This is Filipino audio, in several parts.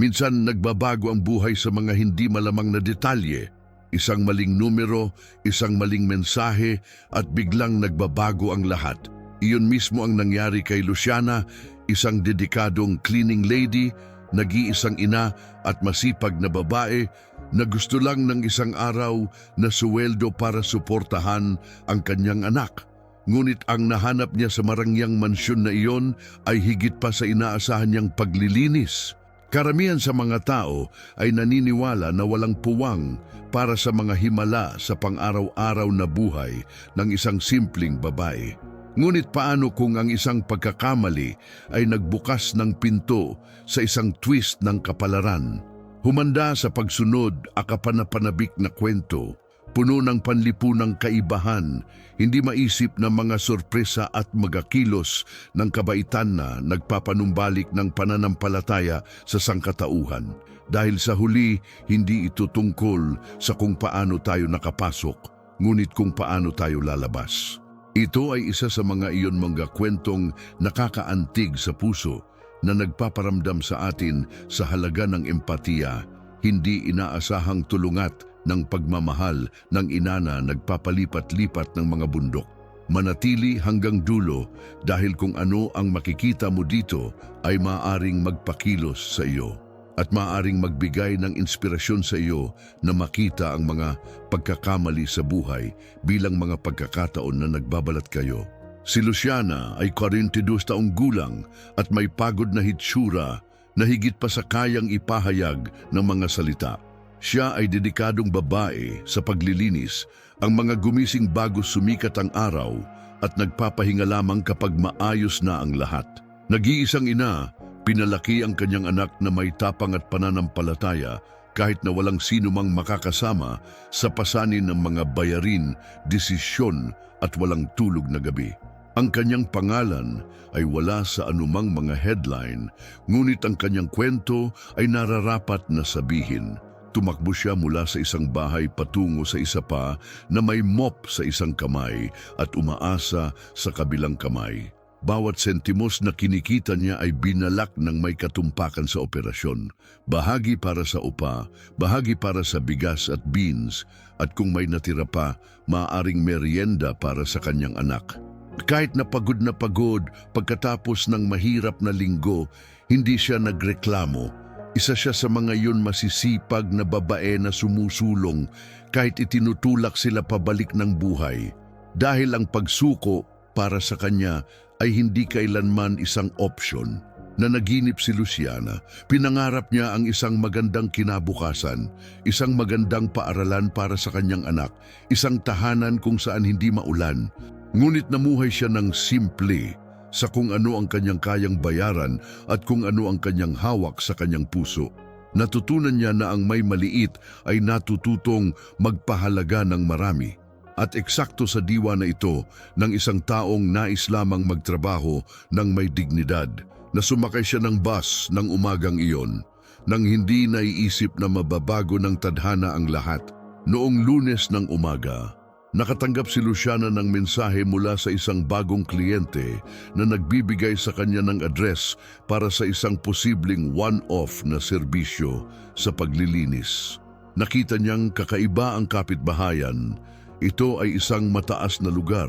Minsan nagbabago ang buhay sa mga hindi malamang na detalye. Isang maling numero, isang maling mensahe at biglang nagbabago ang lahat. Iyon mismo ang nangyari kay Luciana, isang dedikadong cleaning lady, nag-iisang ina at masipag na babae na gusto lang ng isang araw na suweldo para suportahan ang kanyang anak. Ngunit ang nahanap niya sa marangyang mansyon na iyon ay higit pa sa inaasahan niyang paglilinis. Karamihan sa mga tao ay naniniwala na walang puwang para sa mga himala sa pang-araw-araw na buhay ng isang simpleng babae. Ngunit paano kung ang isang pagkakamali ay nagbukas ng pinto sa isang twist ng kapalaran? Humanda sa pagsunod a kapanapanabik na kwento, puno ng panlipunang kaibahan, hindi maisip na mga sorpresa at magakilos ng kabaitan na nagpapanumbalik ng pananampalataya sa sangkatauhan. Dahil sa huli, hindi ito tungkol sa kung paano tayo nakapasok, ngunit kung paano tayo lalabas. Ito ay isa sa mga iyon mga kwentong nakakaantig sa puso na nagpaparamdam sa atin sa halaga ng empatiya, hindi inaasahang tulungat ng pagmamahal ng inana nagpapalipat-lipat ng mga bundok. Manatili hanggang dulo dahil kung ano ang makikita mo dito ay maaring magpakilos sa iyo at maaring magbigay ng inspirasyon sa iyo na makita ang mga pagkakamali sa buhay bilang mga pagkakataon na nagbabalat kayo. Si Luciana ay 42 taong gulang at may pagod na hitsura na higit pa sa kayang ipahayag ng mga salita. Siya ay dedikadong babae sa paglilinis, ang mga gumising bago sumikat ang araw at nagpapahinga lamang kapag maayos na ang lahat. Nag-iisang ina, pinalaki ang kanyang anak na may tapang at pananampalataya kahit na walang sino mang makakasama sa pasanin ng mga bayarin, desisyon at walang tulog na gabi. Ang kanyang pangalan ay wala sa anumang mga headline, ngunit ang kanyang kwento ay nararapat na sabihin. Tumakbo siya mula sa isang bahay patungo sa isa pa na may mop sa isang kamay at umaasa sa kabilang kamay. Bawat sentimos na kinikita niya ay binalak ng may katumpakan sa operasyon. Bahagi para sa upa, bahagi para sa bigas at beans, at kung may natira pa, maaaring merienda para sa kanyang anak. Kahit na pagod na pagod pagkatapos ng mahirap na linggo, hindi siya nagreklamo. Isa siya sa mga yun masisipag na babae na sumusulong kahit itinutulak sila pabalik ng buhay. Dahil ang pagsuko para sa kanya ay hindi kailanman isang option. Na naginip si Luciana, pinangarap niya ang isang magandang kinabukasan, isang magandang paaralan para sa kanyang anak, isang tahanan kung saan hindi maulan. Ngunit namuhay siya ng simple sa kung ano ang kanyang kayang bayaran at kung ano ang kanyang hawak sa kanyang puso. Natutunan niya na ang may maliit ay natututong magpahalaga ng marami. At eksakto sa diwa na ito ng isang taong nais lamang magtrabaho ng may dignidad na sumakay siya ng bus ng umagang iyon nang hindi naiisip na mababago ng tadhana ang lahat. Noong lunes ng umaga, Nakatanggap si Luciana ng mensahe mula sa isang bagong kliyente na nagbibigay sa kanya ng address para sa isang posibleng one-off na serbisyo sa paglilinis. Nakita niyang kakaiba ang kapitbahayan. Ito ay isang mataas na lugar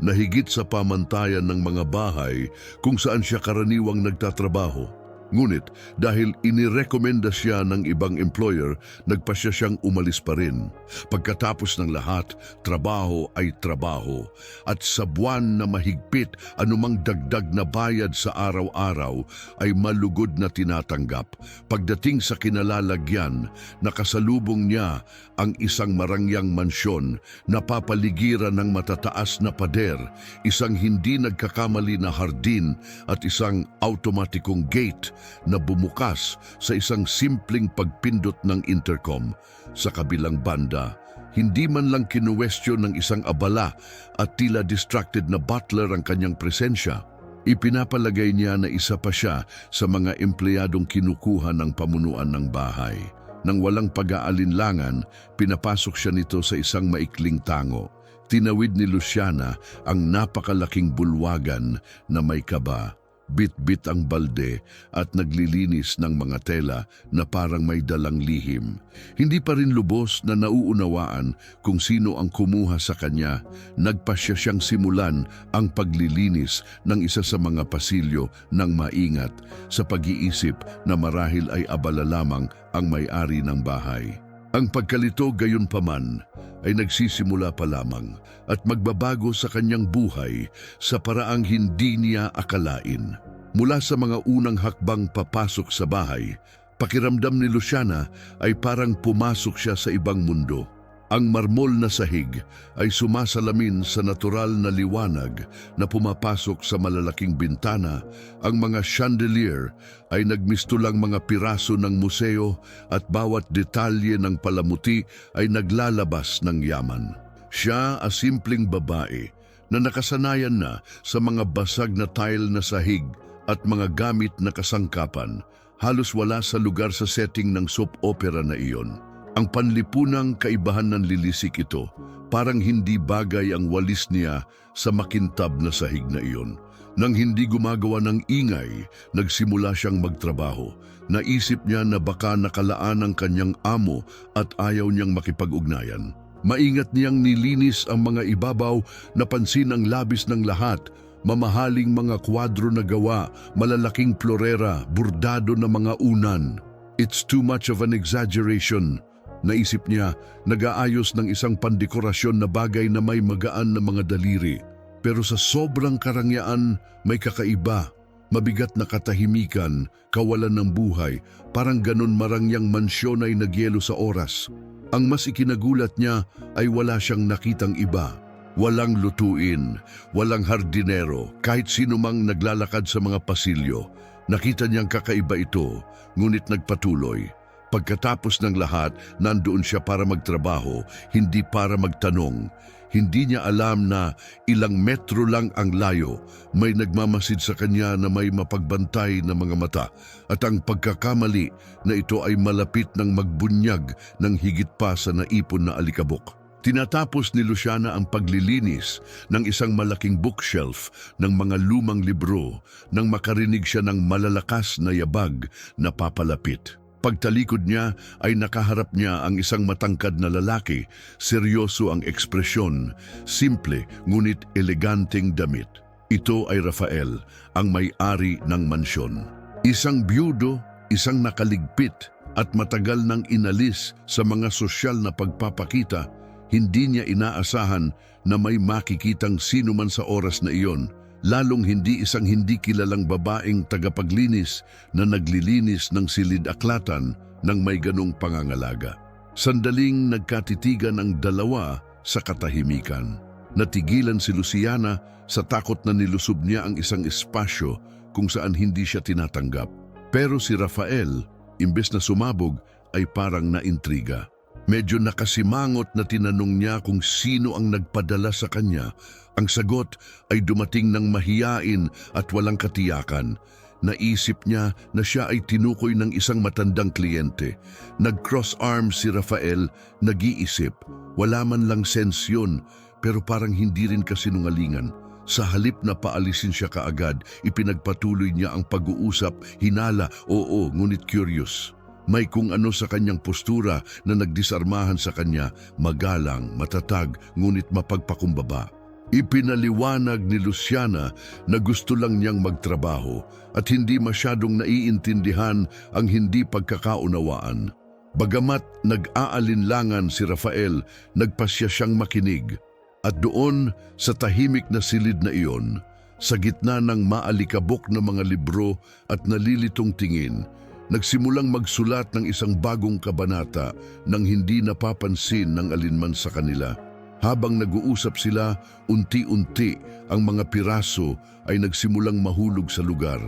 na higit sa pamantayan ng mga bahay kung saan siya karaniwang nagtatrabaho. Ngunit dahil inirekomenda siya ng ibang employer, nagpasya siyang umalis pa rin. Pagkatapos ng lahat, trabaho ay trabaho. At sa buwan na mahigpit, anumang dagdag na bayad sa araw-araw ay malugod na tinatanggap. Pagdating sa kinalalagyan, nakasalubong niya ang isang marangyang mansyon na papaligiran ng matataas na pader, isang hindi nagkakamali na hardin at isang automatikong gate na bumukas sa isang simpleng pagpindot ng intercom. Sa kabilang banda, hindi man lang kinuwestiyon ng isang abala at tila distracted na butler ang kanyang presensya. Ipinapalagay niya na isa pa siya sa mga empleyadong kinukuha ng pamunuan ng bahay. Nang walang pag-aalinlangan, pinapasok siya nito sa isang maikling tango. Tinawid ni Luciana ang napakalaking bulwagan na may kaba. Bit-bit ang balde at naglilinis ng mga tela na parang may dalang lihim. Hindi pa rin lubos na nauunawaan kung sino ang kumuha sa kanya, nagpasya siyang simulan ang paglilinis ng isa sa mga pasilyo ng maingat sa pag-iisip na marahil ay abala lamang ang may-ari ng bahay. Ang pagkalito gayon paman ay nagsisimula pa lamang at magbabago sa kanyang buhay sa paraang hindi niya akalain. Mula sa mga unang hakbang papasok sa bahay, pakiramdam ni Luciana ay parang pumasok siya sa ibang mundo. Ang marmol na sahig ay sumasalamin sa natural na liwanag na pumapasok sa malalaking bintana. Ang mga chandelier ay nagmistulang mga piraso ng museo at bawat detalye ng palamuti ay naglalabas ng yaman. Siya, a simpleng babae na nakasanayan na sa mga basag na tile na sahig at mga gamit na kasangkapan, halos wala sa lugar sa setting ng soap opera na iyon. Ang panlipunang kaibahan ng lilisik ito, parang hindi bagay ang walis niya sa makintab na sahig na iyon. Nang hindi gumagawa ng ingay, nagsimula siyang magtrabaho. Naisip niya na baka nakalaan ang kanyang amo at ayaw niyang makipag-ugnayan. Maingat niyang nilinis ang mga ibabaw, napansin ang labis ng lahat, mamahaling mga kwadro na gawa, malalaking florera, burdado na mga unan. It's too much of an exaggeration. Naisip niya, nag-aayos ng isang pandekorasyon na bagay na may magaan na mga daliri. Pero sa sobrang karangyaan, may kakaiba. Mabigat na katahimikan, kawalan ng buhay, parang ganun marangyang mansyon ay nagyelo sa oras. Ang mas ikinagulat niya ay wala siyang nakitang iba. Walang lutuin, walang hardinero, kahit sino mang naglalakad sa mga pasilyo. Nakita niyang kakaiba ito, ngunit nagpatuloy. Pagkatapos ng lahat, nandoon siya para magtrabaho, hindi para magtanong. Hindi niya alam na ilang metro lang ang layo, may nagmamasid sa kanya na may mapagbantay na mga mata at ang pagkakamali na ito ay malapit ng magbunyag ng higit pa sa naipon na alikabok. Tinatapos ni Luciana ang paglilinis ng isang malaking bookshelf ng mga lumang libro nang makarinig siya ng malalakas na yabag na papalapit. Pagtalikod niya ay nakaharap niya ang isang matangkad na lalaki, seryoso ang ekspresyon, simple ngunit eleganteng damit. Ito ay Rafael, ang may-ari ng mansyon. Isang byudo, isang nakaligpit at matagal nang inalis sa mga sosyal na pagpapakita, hindi niya inaasahan na may makikitang sino man sa oras na iyon lalong hindi isang hindi kilalang babaeng tagapaglinis na naglilinis ng silid-aklatan ng may ganong pangangalaga. Sandaling nagkatitigan ang dalawa sa katahimikan. Natigilan si Luciana sa takot na nilusob niya ang isang espasyo kung saan hindi siya tinatanggap. Pero si Rafael, imbes na sumabog, ay parang naintriga. Medyo nakasimangot na tinanong niya kung sino ang nagpadala sa kanya. Ang sagot ay dumating ng mahiyain at walang katiyakan. Naisip niya na siya ay tinukoy ng isang matandang kliyente. Nag-cross arms si Rafael, nag-iisip. Wala man lang sense yun, pero parang hindi rin kasinungalingan. Sa halip na paalisin siya kaagad, ipinagpatuloy niya ang pag-uusap, hinala, oo, ngunit curious. May kung ano sa kanyang postura na nagdisarmahan sa kanya, magalang, matatag, ngunit mapagpakumbaba. Ipinaliwanag ni Luciana na gusto lang niyang magtrabaho at hindi masyadong naiintindihan ang hindi pagkakaunawaan. Bagamat nag-aalinlangan si Rafael, nagpasya siyang makinig. At doon, sa tahimik na silid na iyon, sa gitna ng maalikabok na mga libro at nalilitong tingin, nagsimulang magsulat ng isang bagong kabanata nang hindi napapansin ng alinman sa kanila. Habang nag-uusap sila, unti-unti ang mga piraso ay nagsimulang mahulog sa lugar.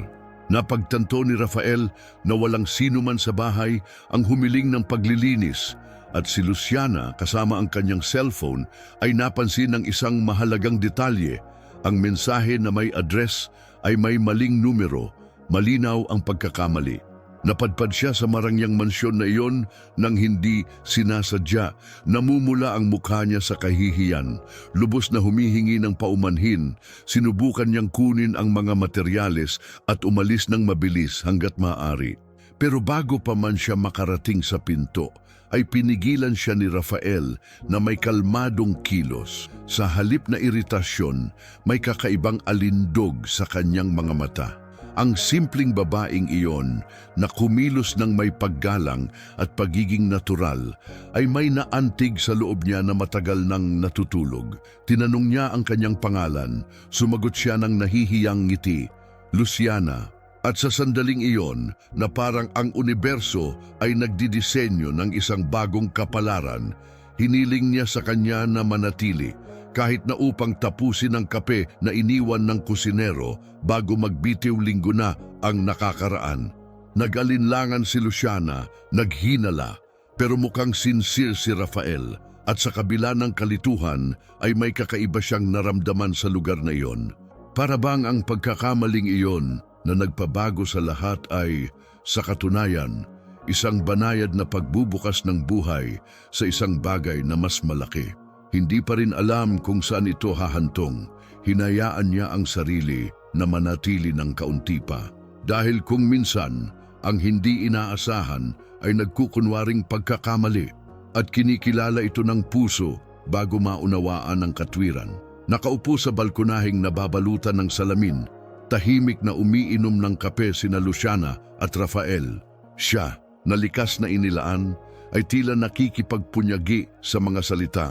Napagtanto ni Rafael na walang sino man sa bahay ang humiling ng paglilinis at si Luciana kasama ang kanyang cellphone ay napansin ng isang mahalagang detalye. Ang mensahe na may address ay may maling numero, malinaw ang pagkakamali. Napadpad siya sa marangyang mansyon na iyon nang hindi sinasadya. Namumula ang mukha niya sa kahihiyan. Lubos na humihingi ng paumanhin. Sinubukan niyang kunin ang mga materyales at umalis ng mabilis hanggat maaari. Pero bago pa man siya makarating sa pinto, ay pinigilan siya ni Rafael na may kalmadong kilos. Sa halip na iritasyon, may kakaibang alindog sa kanyang mga mata. Ang simpleng babaeng iyon na kumilos ng may paggalang at pagiging natural ay may naantig sa loob niya na matagal nang natutulog. Tinanong niya ang kanyang pangalan, sumagot siya ng nahihiyang ngiti, Luciana. At sa sandaling iyon na parang ang universo ay nagdidisenyo ng isang bagong kapalaran, hiniling niya sa kanya na manatili kahit na upang tapusin ang kape na iniwan ng kusinero bago magbitiw linggo na ang nakakaraan. Nag-alinlangan si Luciana, naghinala, pero mukhang sincere si Rafael at sa kabila ng kalituhan ay may kakaiba siyang naramdaman sa lugar na iyon. Para bang ang pagkakamaling iyon na nagpabago sa lahat ay, sa katunayan, isang banayad na pagbubukas ng buhay sa isang bagay na mas malaki. Hindi pa rin alam kung saan ito hahantong. Hinayaan niya ang sarili na manatili ng kaunti pa. Dahil kung minsan, ang hindi inaasahan ay nagkukunwaring pagkakamali at kinikilala ito ng puso bago maunawaan ang katwiran. Nakaupo sa balkonahing nababalutan ng salamin, tahimik na umiinom ng kape sina Luciana at Rafael. Siya, na likas na inilaan, ay tila nakikipagpunyagi sa mga salita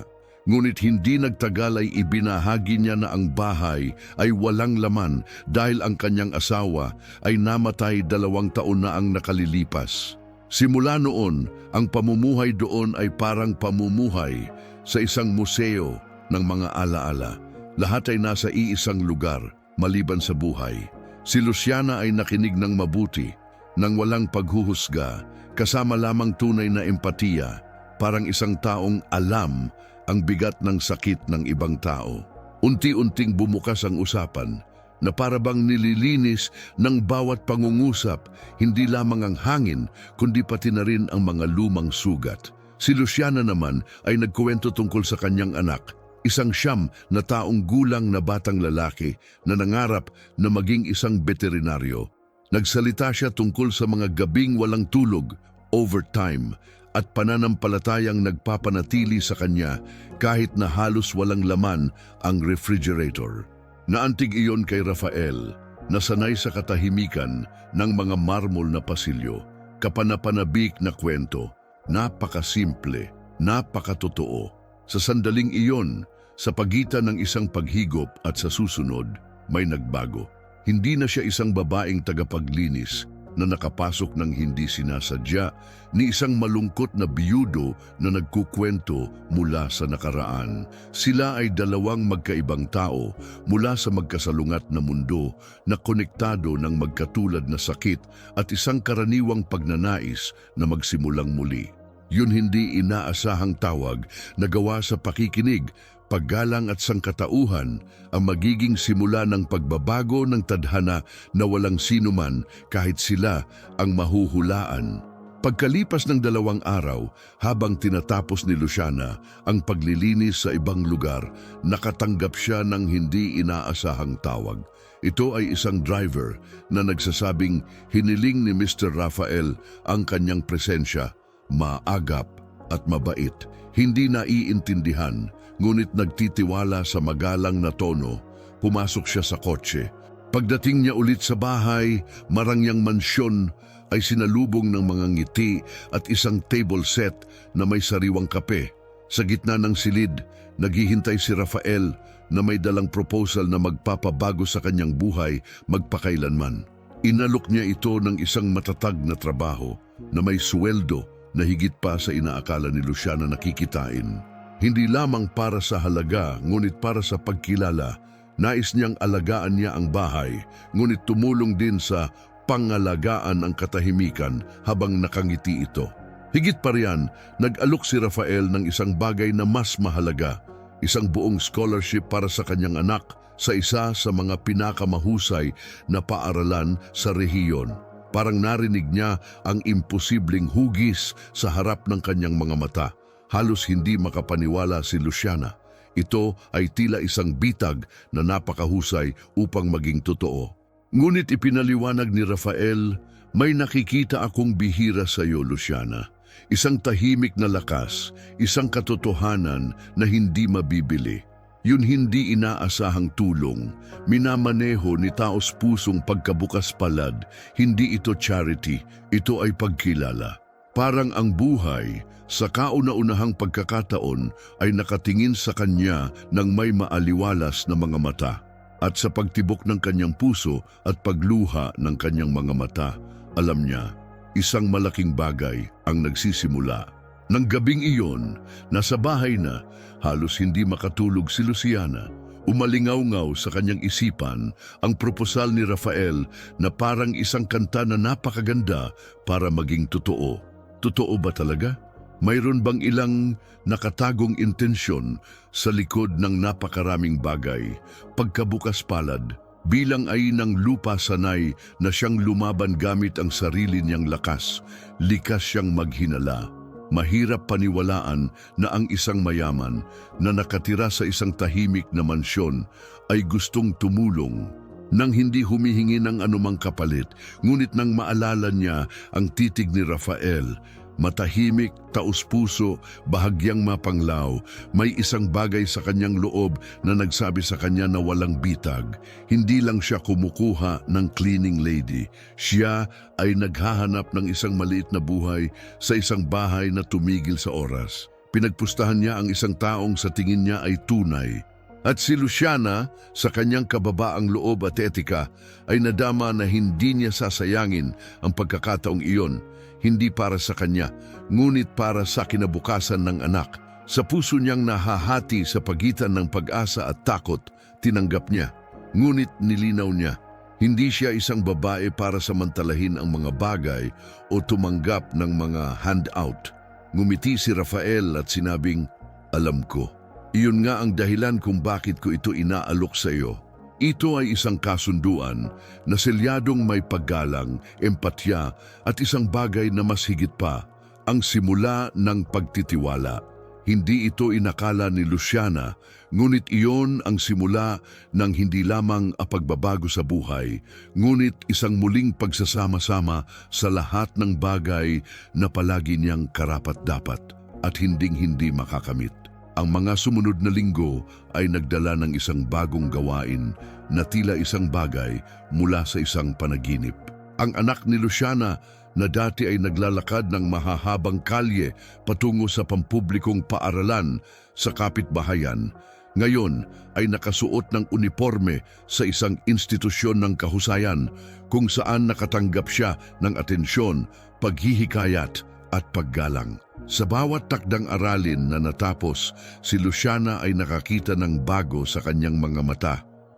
Ngunit hindi nagtagal ay ibinahagi niya na ang bahay ay walang laman dahil ang kanyang asawa ay namatay dalawang taon na ang nakalilipas. Simula noon, ang pamumuhay doon ay parang pamumuhay sa isang museo ng mga alaala. Lahat ay nasa iisang lugar, maliban sa buhay. Si Luciana ay nakinig ng mabuti, nang walang paghuhusga, kasama lamang tunay na empatiya, parang isang taong alam ang bigat ng sakit ng ibang tao. Unti-unting bumukas ang usapan na parabang nililinis ng bawat pangungusap, hindi lamang ang hangin, kundi pati na rin ang mga lumang sugat. Si Luciana naman ay nagkuwento tungkol sa kanyang anak, isang siyam na taong gulang na batang lalaki na nangarap na maging isang veterinaryo. Nagsalita siya tungkol sa mga gabing walang tulog, overtime, at pananampalatayang nagpapanatili sa kanya kahit na halos walang laman ang refrigerator. Naantig iyon kay Rafael na sanay sa katahimikan ng mga marmol na pasilyo, kapanapanabik na kwento, napakasimple, napakatotoo. Sa sandaling iyon, sa pagitan ng isang paghigop at sa susunod, may nagbago. Hindi na siya isang babaeng tagapaglinis, na nakapasok ng hindi sinasadya ni isang malungkot na biyudo na nagkukwento mula sa nakaraan. Sila ay dalawang magkaibang tao mula sa magkasalungat na mundo na konektado ng magkatulad na sakit at isang karaniwang pagnanais na magsimulang muli. Yun hindi inaasahang tawag na gawa sa pakikinig paggalang at sangkatauhan ang magiging simula ng pagbabago ng tadhana na walang sinuman kahit sila ang mahuhulaan. Pagkalipas ng dalawang araw, habang tinatapos ni Luciana ang paglilinis sa ibang lugar, nakatanggap siya ng hindi inaasahang tawag. Ito ay isang driver na nagsasabing hiniling ni Mr. Rafael ang kanyang presensya, maagap at mabait. Hindi naiintindihan ngunit nagtitiwala sa magalang na tono, pumasok siya sa kotse. Pagdating niya ulit sa bahay, marangyang mansyon ay sinalubong ng mga ngiti at isang table set na may sariwang kape. Sa gitna ng silid, naghihintay si Rafael na may dalang proposal na magpapabago sa kanyang buhay magpakailanman. Inalok niya ito ng isang matatag na trabaho na may sweldo na higit pa sa inaakala ni Luciana nakikitain. Hindi lamang para sa halaga, ngunit para sa pagkilala, nais niyang alagaan niya ang bahay, ngunit tumulong din sa pangalagaan ang katahimikan habang nakangiti ito. Higit pa riyan, nag-alok si Rafael ng isang bagay na mas mahalaga, isang buong scholarship para sa kanyang anak sa isa sa mga pinakamahusay na paaralan sa rehiyon. Parang narinig niya ang imposibleng hugis sa harap ng kanyang mga mata. Halos hindi makapaniwala si Luciana. Ito ay tila isang bitag na napakahusay upang maging totoo. Ngunit ipinaliwanag ni Rafael, may nakikita akong bihira sa iyo, Luciana. Isang tahimik na lakas, isang katotohanan na hindi mabibili. Yun hindi inaasahang tulong, minamaneho ni taos pusong pagkabukas palad, hindi ito charity, ito ay pagkilala. Parang ang buhay, sa kauna-unahang pagkakataon ay nakatingin sa kanya ng may maaliwalas na mga mata. At sa pagtibok ng kanyang puso at pagluha ng kanyang mga mata, alam niya, isang malaking bagay ang nagsisimula. Nang gabing iyon, nasa bahay na, halos hindi makatulog si Luciana. Umalingaw-ngaw sa kanyang isipan ang proposal ni Rafael na parang isang kanta na napakaganda para maging totoo. Totoo ba talaga? Mayroon bang ilang nakatagong intensyon sa likod ng napakaraming bagay, pagkabukas palad, bilang ay ng lupa sanay na siyang lumaban gamit ang sarili niyang lakas, likas siyang maghinala. Mahirap paniwalaan na ang isang mayaman na nakatira sa isang tahimik na mansyon ay gustong tumulong nang hindi humihingi ng anumang kapalit, ngunit nang maalala niya ang titig ni Rafael, matahimik, taus-puso, bahagyang mapanglaw, may isang bagay sa kanyang loob na nagsabi sa kanya na walang bitag. Hindi lang siya kumukuha ng cleaning lady. Siya ay naghahanap ng isang maliit na buhay sa isang bahay na tumigil sa oras. Pinagpustahan niya ang isang taong sa tingin niya ay tunay, at si Luciana, sa kanyang kababaang loob at etika, ay nadama na hindi niya sasayangin ang pagkakataong iyon, hindi para sa kanya, ngunit para sa kinabukasan ng anak. Sa puso niyang nahahati sa pagitan ng pag-asa at takot, tinanggap niya. Ngunit nilinaw niya, hindi siya isang babae para samantalahin ang mga bagay o tumanggap ng mga handout. Ngumiti si Rafael at sinabing, Alam ko. Iyon nga ang dahilan kung bakit ko ito inaalok sa iyo. Ito ay isang kasunduan na selyadong may paggalang, empatya at isang bagay na mas higit pa, ang simula ng pagtitiwala. Hindi ito inakala ni Luciana, ngunit iyon ang simula ng hindi lamang ang pagbabago sa buhay, ngunit isang muling pagsasama-sama sa lahat ng bagay na palagi niyang karapat-dapat at hinding-hindi makakamit. Ang mga sumunod na linggo ay nagdala ng isang bagong gawain na tila isang bagay mula sa isang panaginip. Ang anak ni Luciana na dati ay naglalakad ng mahahabang kalye patungo sa pampublikong paaralan sa kapitbahayan, ngayon ay nakasuot ng uniforme sa isang institusyon ng kahusayan kung saan nakatanggap siya ng atensyon, paghihikayat at paggalang. Sa bawat takdang aralin na natapos, si Luciana ay nakakita ng bago sa kanyang mga mata,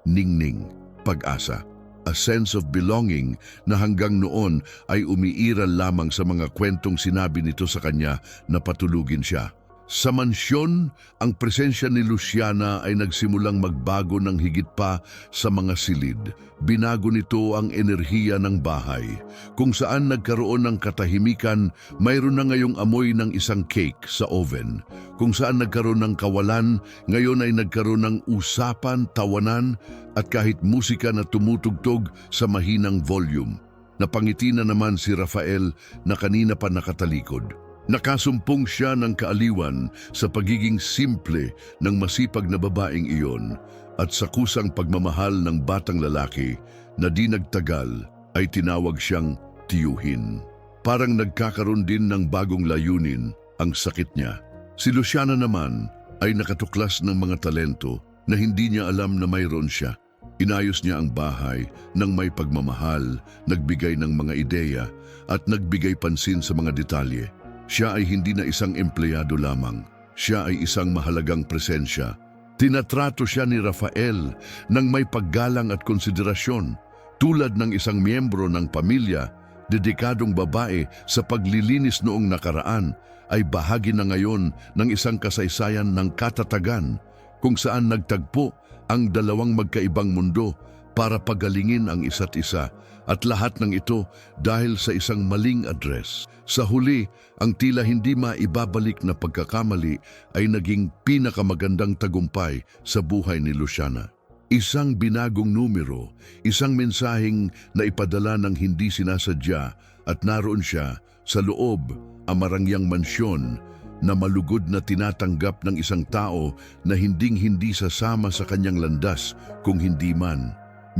ningning, pag-asa. A sense of belonging na hanggang noon ay umiiral lamang sa mga kwentong sinabi nito sa kanya na patulugin siya. Sa mansyon, ang presensya ni Luciana ay nagsimulang magbago ng higit pa sa mga silid. Binago nito ang enerhiya ng bahay. Kung saan nagkaroon ng katahimikan, mayroon na ngayong amoy ng isang cake sa oven. Kung saan nagkaroon ng kawalan, ngayon ay nagkaroon ng usapan, tawanan, at kahit musika na tumutugtog sa mahinang volume. Napangiti na naman si Rafael na kanina pa nakatalikod. Nakasumpong siya ng kaaliwan sa pagiging simple ng masipag na babaeng iyon at sa kusang pagmamahal ng batang lalaki na di nagtagal ay tinawag siyang tiyuhin. Parang nagkakaroon din ng bagong layunin ang sakit niya. Si Luciana naman ay nakatuklas ng mga talento na hindi niya alam na mayroon siya. Inayos niya ang bahay ng may pagmamahal, nagbigay ng mga ideya at nagbigay pansin sa mga detalye. Siya ay hindi na isang empleyado lamang. Siya ay isang mahalagang presensya. Tinatrato siya ni Rafael ng may paggalang at konsiderasyon. Tulad ng isang miyembro ng pamilya, dedikadong babae sa paglilinis noong nakaraan ay bahagi na ngayon ng isang kasaysayan ng katatagan kung saan nagtagpo ang dalawang magkaibang mundo para pagalingin ang isa't isa At lahat ng ito dahil sa isang maling address. Sa huli, ang tila hindi maibabalik na pagkakamali ay naging pinakamagandang tagumpay sa buhay ni Luciana. Isang binagong numero, isang mensaheng na ipadala ng hindi sinasadya at naroon siya sa loob ang marangyang mansyon na malugod na tinatanggap ng isang tao na hinding-hindi sasama sa kanyang landas kung hindi man.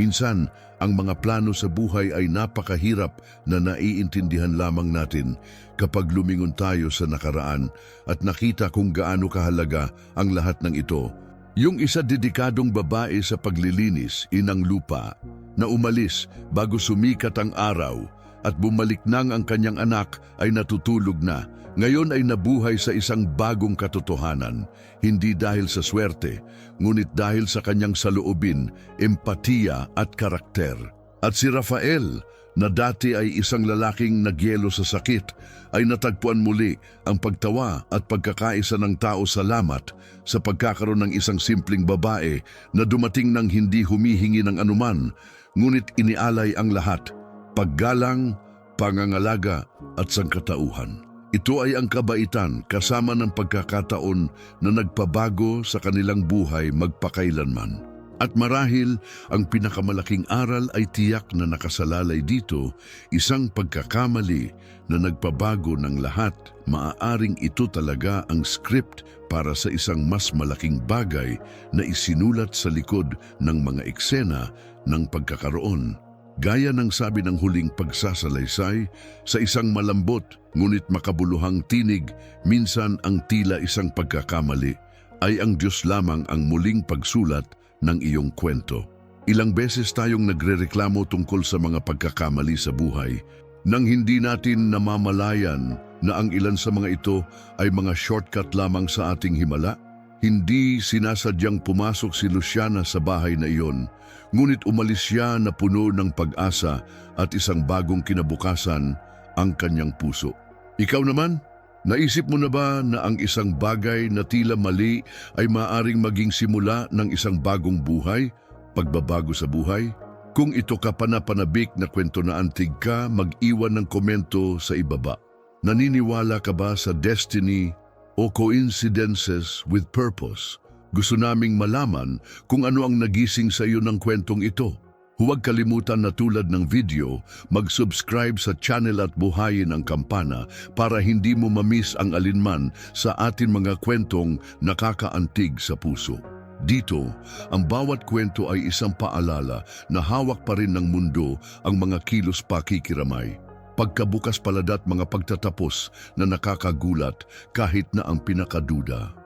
Minsan, ang mga plano sa buhay ay napakahirap na naiintindihan lamang natin kapag lumingon tayo sa nakaraan at nakita kung gaano kahalaga ang lahat ng ito. Yung isa dedikadong babae sa paglilinis, inang lupa, na umalis bago sumikat ang araw at bumalik nang ang kanyang anak ay natutulog na. Ngayon ay nabuhay sa isang bagong katotohanan, hindi dahil sa swerte, ngunit dahil sa kanyang saloobin, empatiya at karakter. At si Rafael, na dati ay isang lalaking nagyelo sa sakit, ay natagpuan muli ang pagtawa at pagkakaisa ng tao salamat sa pagkakaroon ng isang simpleng babae na dumating ng hindi humihingi ng anuman, ngunit inialay ang lahat, paggalang, pangangalaga at sangkatauhan. Ito ay ang kabaitan kasama ng pagkakataon na nagpabago sa kanilang buhay magpakailanman. At marahil, ang pinakamalaking aral ay tiyak na nakasalalay dito, isang pagkakamali na nagpabago ng lahat. Maaaring ito talaga ang script para sa isang mas malaking bagay na isinulat sa likod ng mga eksena ng pagkakaroon. Gaya ng sabi ng huling pagsasalaysay, sa isang malambot ngunit makabuluhang tinig, minsan ang tila isang pagkakamali, ay ang Diyos lamang ang muling pagsulat ng iyong kwento. Ilang beses tayong nagrereklamo tungkol sa mga pagkakamali sa buhay nang hindi natin namamalayan na ang ilan sa mga ito ay mga shortcut lamang sa ating himala. Hindi sinasadyang pumasok si Luciana sa bahay na iyon, ngunit umalis siya na puno ng pag-asa at isang bagong kinabukasan ang kanyang puso. Ikaw naman, Naisip mo na ba na ang isang bagay na tila mali ay maaring maging simula ng isang bagong buhay, pagbabago sa buhay? Kung ito ka panapanabik na kwento na antig ka, mag-iwan ng komento sa ibaba. Naniniwala ka ba sa destiny o coincidences with purpose? Gusto naming malaman kung ano ang nagising sa iyo ng kwentong ito. Huwag kalimutan na tulad ng video, mag-subscribe sa channel at buhayin ang kampana para hindi mo mamiss ang alinman sa atin mga kwentong nakakaantig sa puso. Dito, ang bawat kwento ay isang paalala na hawak pa rin ng mundo ang mga kilos pakikiramay. Pagkabukas paladat mga pagtatapos na nakakagulat kahit na ang pinakaduda.